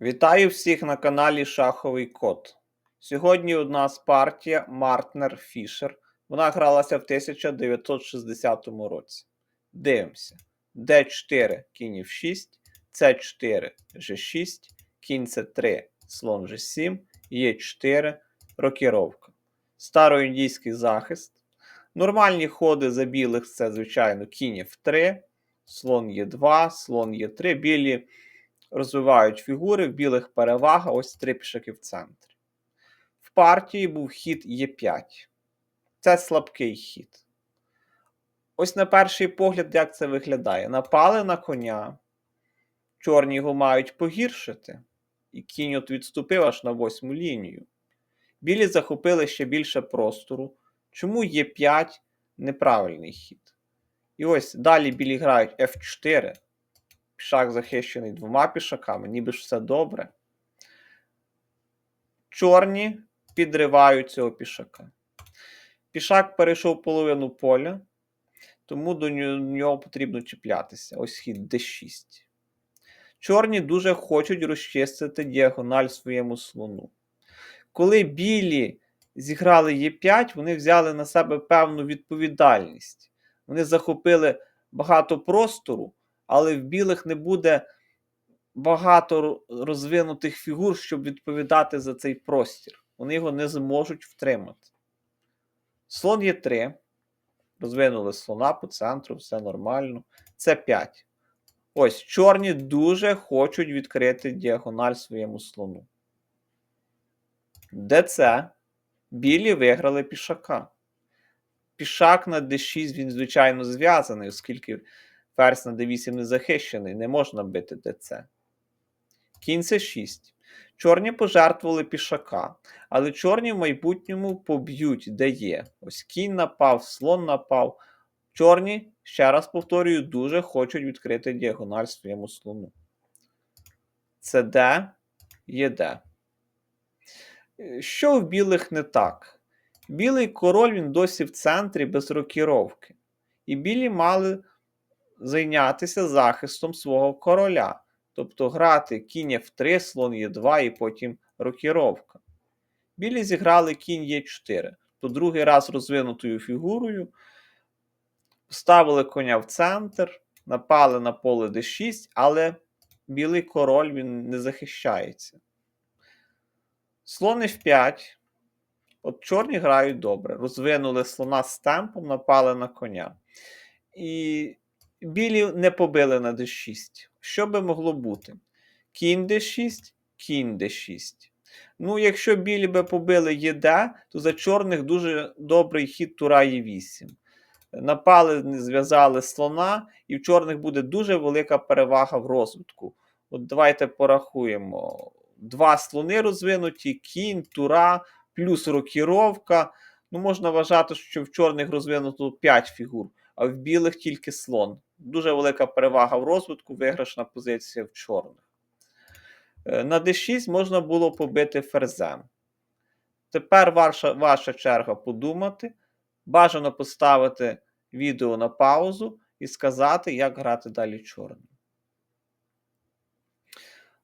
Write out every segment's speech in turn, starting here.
Вітаю всіх на каналі Шаховий Код. Сьогодні у нас партія Мартнер Фішер. Вона гралася в 1960 році. Дивимося. D4, кінь F6, C4, G6, кінь C3, слон G7, Е4, рокіровка. Староіндійський захист. Нормальні ходи за білих це, звичайно, кінь F3, слон Е2, слон Е3. Білі розвивають фігури, в білих перевага, ось три пішаки в центрі. В партії був хід Е5. Це слабкий хід. Ось на перший погляд, як це виглядає. Напали на коня. Чорні його мають погіршити. І кінь от відступив аж на восьму лінію. Білі захопили ще більше простору. Чому Е5 неправильний хід? І ось далі білі грають F4. Пішак захищений двома пішаками, ніби ж все добре. Чорні підривають цього пішака. Пішак перейшов половину поля, тому до нього потрібно чіплятися. Ось хід d6. Чорні дуже хочуть розчистити діагональ своєму слону. Коли білі зіграли Е5, вони взяли на себе певну відповідальність. Вони захопили багато простору, але в білих не буде багато розвинутих фігур, щоб відповідати за цей простір. Вони його не зможуть втримати. Слон є 3. Розвинули слона по центру, все нормально. Це 5. Ось, чорні дуже хочуть відкрити діагональ своєму слону. ДЦ. Білі виграли пішака. Пішак на d6, він, звичайно, зв'язаний, оскільки ферзь на d8 не захищений, не можна бити ДЦ. Кінь c6. Чорні пожертвували пішака, але чорні в майбутньому поб'ють, де є. Ось кінь напав, слон напав. Чорні, ще раз повторюю, дуже хочуть відкрити діагональ своєму слону. Це Д, є Д. Що в білих не так? Білий король він досі в центрі без рокіровки. І білі мали зайнятися захистом свого короля. Тобто грати кінь F3, слон Е2 і потім рокіровка. Білі зіграли кінь Е4, то другий раз розвинутою фігурою. Ставили коня в центр, напали на поле d6, але білий король він не захищається. Слон F5. От чорні грають добре. Розвинули слона з темпом, напали на коня. І білі не побили на d6. Що би могло бути? Кінь d6, кінь d6. Ну, якщо білі би побили ЄД, то за чорних дуже добрий хід тура Е8. Напали, зв'язали слона, і в чорних буде дуже велика перевага в розвитку. От давайте порахуємо. Два слони розвинуті, кінь, тура, плюс рокіровка. Ну, можна вважати, що в чорних розвинуто 5 фігур, а в білих тільки слон. Дуже велика перевага в розвитку, виграшна позиція в чорних. Е, на d6 можна було побити ферзем. Тепер ваша, ваша черга подумати. Бажано поставити відео на паузу і сказати, як грати далі чорним.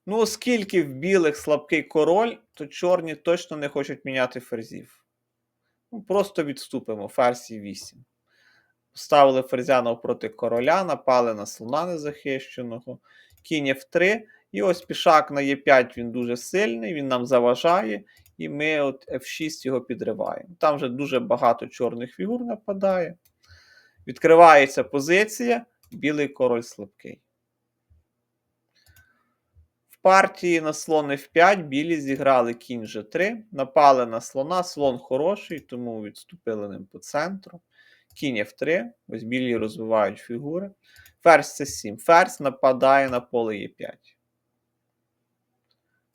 Ну, оскільки в білих слабкий король, то чорні точно не хочуть міняти ферзів. Ну, Просто відступимо ферзь 8. Поставили ферзя навпроти короля, напали на слона незахищеного. Кінь F3. І ось пішак на Е5 він дуже сильний, він нам заважає, і ми от F6 його підриваємо. Там вже дуже багато чорних фігур нападає. Відкривається позиція, білий король слабкий. В партії на слон F5 білі зіграли кінь G3, напали на слона, слон хороший, тому відступили ним по центру. Кінь F3, ось білі розвивають фігури. Ферзь C7. Ферзь нападає на поле Е5.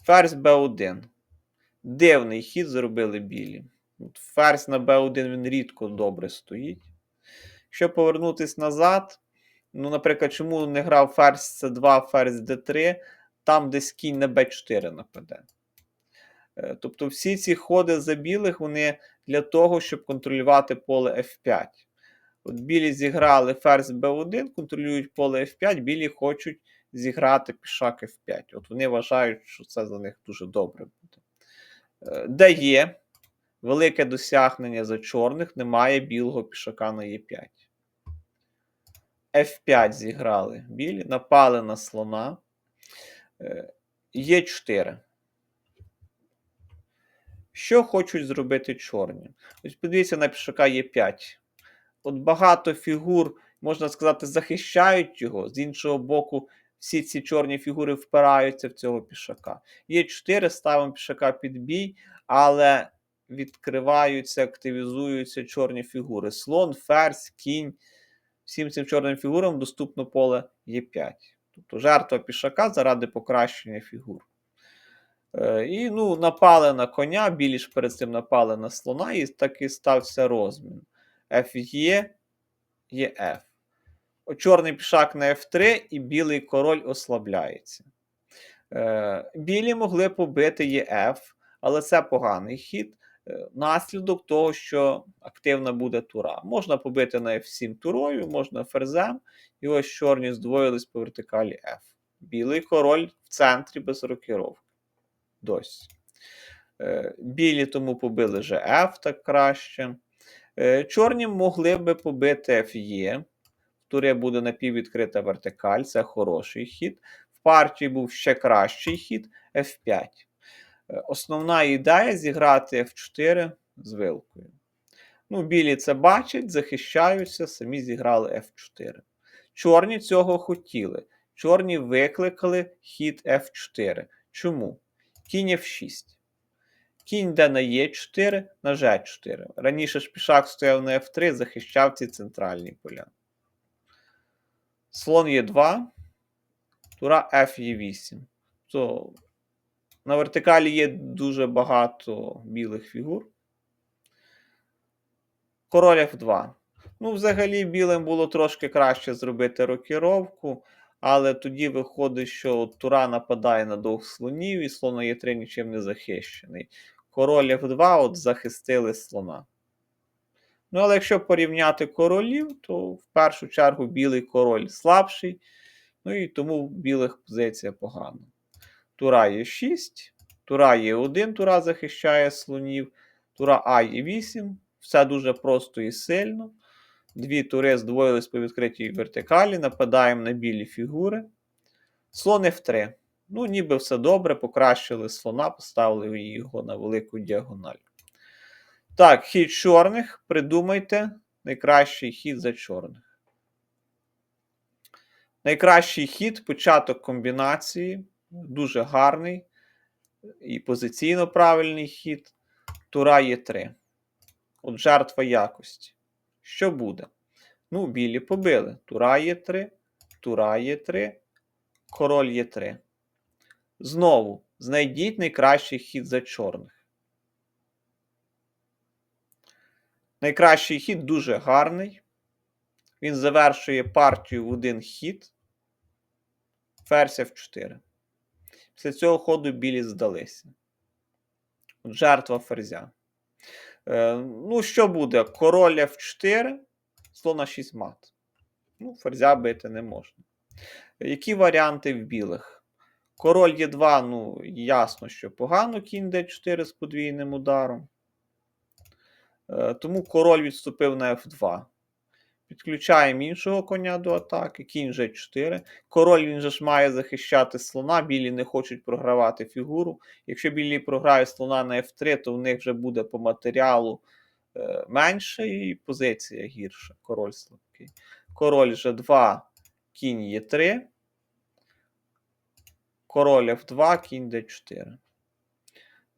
Ферзь b1. Дивний хід зробили білі. Ферзь на b1 він рідко добре стоїть. Якщо повернутися назад, ну, наприклад, чому не грав ферзь c2, ферзь d3, там десь кінь на b4 нападе. Е, тобто всі ці ходи за білих вони для того, щоб контролювати поле F5. От Білі зіграли ферзь b1, контролюють поле F5, білі хочуть зіграти пішак F5. От вони вважають, що це за них дуже добре буде. Е, Де є велике досягнення за чорних, немає білого пішака на Е5. F5 зіграли білі, напали на слона. Е, Е4. Що хочуть зробити чорні? Ось подивіться на пішака Е5. От багато фігур, можна сказати, захищають його. З іншого боку, всі ці чорні фігури впираються в цього пішака. Є4, ставимо пішака під бій, але відкриваються, активізуються чорні фігури. Слон, ферзь, кінь. Всім цим чорним фігурам доступно поле Е5. Тобто жертва пішака заради покращення фігур. Е, І ну, напали на коня, білі ж перед цим напали на слона, і таки стався розмін. Ф'є, ЄФ. Чорний пішак на F3 і білий король ослабляється. Е, Білі могли побити ЄФ, але це поганий хід. Е, Наслідок того, що активна буде тура. Можна побити на F7 турою, можна ферзем, і ось чорні здвоїлись по вертикалі F. Білий король в центрі без рокіровки. Досі. Е, Білі тому побили же F так краще. Е, Чорні могли би побити FE. В турі буде напіввідкрита вертикаль, це хороший хід. В партії був ще кращий хід F5. Е, Основна ідея зіграти F4 з вилкою. Ну, білі це бачать, захищаються, самі зіграли F4. Чорні цього хотіли. Чорні викликали хід F4. Чому? Кінь F6. Кінь йде на Е4, на Ж4. Раніше ж пішак стояв на F3, захищав ці центральні поля. Слон Е2, тура F Е8. То на вертикалі є дуже багато білих фігур. Король F2. Ну, взагалі, білим було трошки краще зробити рокіровку, але тоді виходить, що тура нападає на двох слонів, і слон на Е3 нічим не захищений. Король F2 от захистили слона. Ну, але якщо порівняти королів, то в першу чергу білий король слабший, ну і тому білих позиція погана. Тура є 6, тура є 1, тура захищає слонів, тура А є 8. Все дуже просто і сильно. Дві тури здвоїлись по відкритій вертикалі, нападаємо на білі фігури. Слон F3. Ну, ніби все добре, покращили слона, поставили його на велику діагональ. Так, хід чорних. Придумайте найкращий хід за чорних. Найкращий хід початок комбінації. Дуже гарний і позиційно правильний хід. Тура є 3. От жертва якості. Що буде? Ну, білі побили. Тура є 3, тура є 3, король є 3. Знову знайдіть найкращий хід за чорних. Найкращий хід дуже гарний. Він завершує партію в один хід. Ферзь F4. Після цього ходу білі здалися. От жертва ферзя. Е, ну, що буде? Король F4, слона 6 мат. Ну, ферзя бити не можна. Які варіанти в білих? Король Е2, ну, ясно, що погано кінь d4 з подвійним ударом. Е, тому король відступив на F2. Підключаємо іншого коня до атаки, кінь G4. Король він же ж має захищати слона, білі не хочуть програвати фігуру. Якщо білі програють слона на F3, то в них вже буде по матеріалу е, менше і позиція гірша. Король слабкий. Король G2, кінь Е3. Король F2, кінь D4.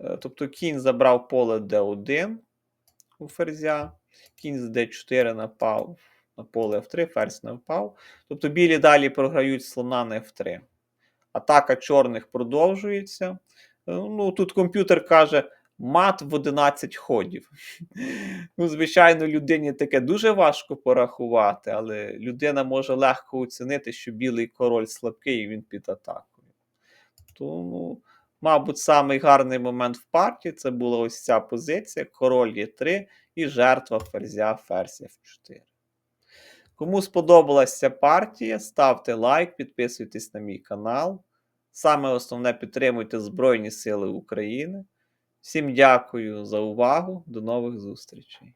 Е, тобто кінь забрав поле D1 у ферзя, кінь з D4 напав на поле F3, ферзь не впав. Тобто білі далі програють слона на F3. Атака чорних продовжується. Е, Ну, Тут комп'ютер каже мат в 11 ходів. Ну, Звичайно, людині таке дуже важко порахувати, але людина може легко оцінити, що білий король слабкий і він під атакою. Тому, мабуть, самий гарний момент в партії це була ось ця позиція: король є 3 і жертва ферзя ферзь F4. Кому сподобалася ця партія, ставте лайк, підписуйтесь на мій канал. Саме основне підтримуйте Збройні Сили України. Всім дякую за увагу. До нових зустрічей.